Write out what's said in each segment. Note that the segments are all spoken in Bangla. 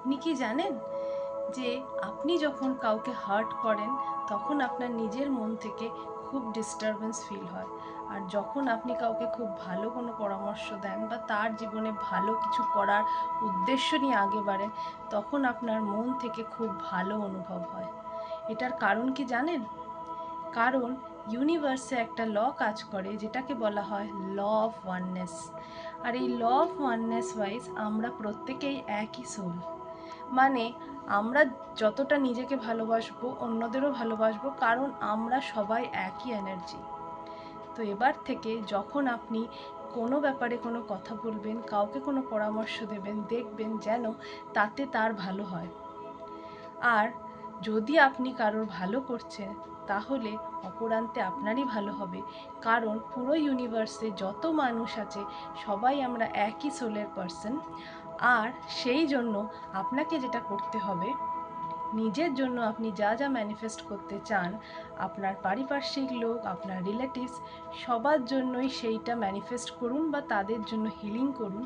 আপনি কি জানেন যে আপনি যখন কাউকে হার্ট করেন, তখন আপনার নিজের মন থেকে খুব ডিস্টারবেন্স ফিল হয়। আর যখন আপনি কাউকে খুব ভালো কোনো পরামর্শ দেন বা তার জীবনে ভালো কিছু করার উদ্দেশ্য নিয়ে আগে বাড়েন, তখন আপনার মন থেকে খুব ভালো অনুভব হয়। এটার কারণ কি জানেন? কারণ ইউনিভার্সে একটা ল কাজ করে, যেটাকে বলা হয় ল অফ ওয়াননেস আর এই ল অফ ওয়াননেস ওয়াইজ আমরা প্রত্যেকেই একই সোল মানে আমরা যতটা নিজেকে ভালোবাসবো, অন্যদেরও ভালোবাসবো, কারণ আমরা সবাই একই এনার্জি তো এবার থেকে যখন আপনি কোনো ব্যাপারে কোনো কথা বলবেন, কাউকে কোনো পরামর্শ দেবেন, দেখবেন যেন তাতে তার ভালো হয়। আর যদি আপনি কারোর ভালো করছেন, তাহলে অপরান্তে আপনারই ভালো হবে। কারণ পুরো ইউনিভার্সে যত মানুষ আছে, সবাই আমরা একই সোলের পার্সন আর সেই জন্য আপনাকে যেটা করতে হবে, নিজের জন্য আপনি যা যা ম্যানিফেস্ট করতে চান, আপনার পারিপার্শ্বিক লোক, আপনার রিলেটিভস সবার জন্যই সেইটা ম্যানিফেস্ট করুন বা তাদের জন্য হিলিং করুন।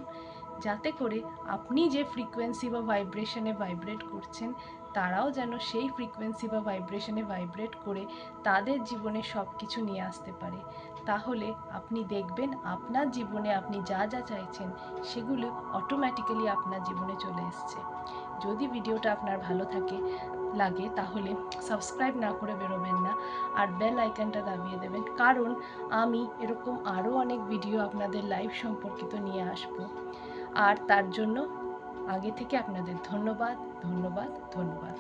যাতে করে আপনি যে ফ্রিকোয়েন্সি বা ভাইব্রেশনে ভাইব্রেট করছেন তারাও যেন সেই ফ্রিকোয়েন্সি বা ভাইব্রেশনে ভাইব্রেট করে তাদের জীবনে সব কিছু নিয়ে আসতে পারে। তাহলে আপনি দেখবেন আপনার জীবনে আপনি যা যা চাইছেন সেগুলো অটোমেটিক্যালি আপনার জীবনে চলে এসছে। যদি ভিডিওটা আপনার ভালো থাকে, লাগে তাহলে সাবস্ক্রাইব না করে বেরোবেন না আর বেল আইকনটা দাবিয়ে দেবেন। কারণ আমি এরকম আরও অনেক ভিডিও আপনাদের লাইভ সম্পর্কিত নিয়ে আসব। আর তার জন্য আগে থেকে আপনাদের ধন্যবাদ। ধন্যবাদ ধন্যবাদ।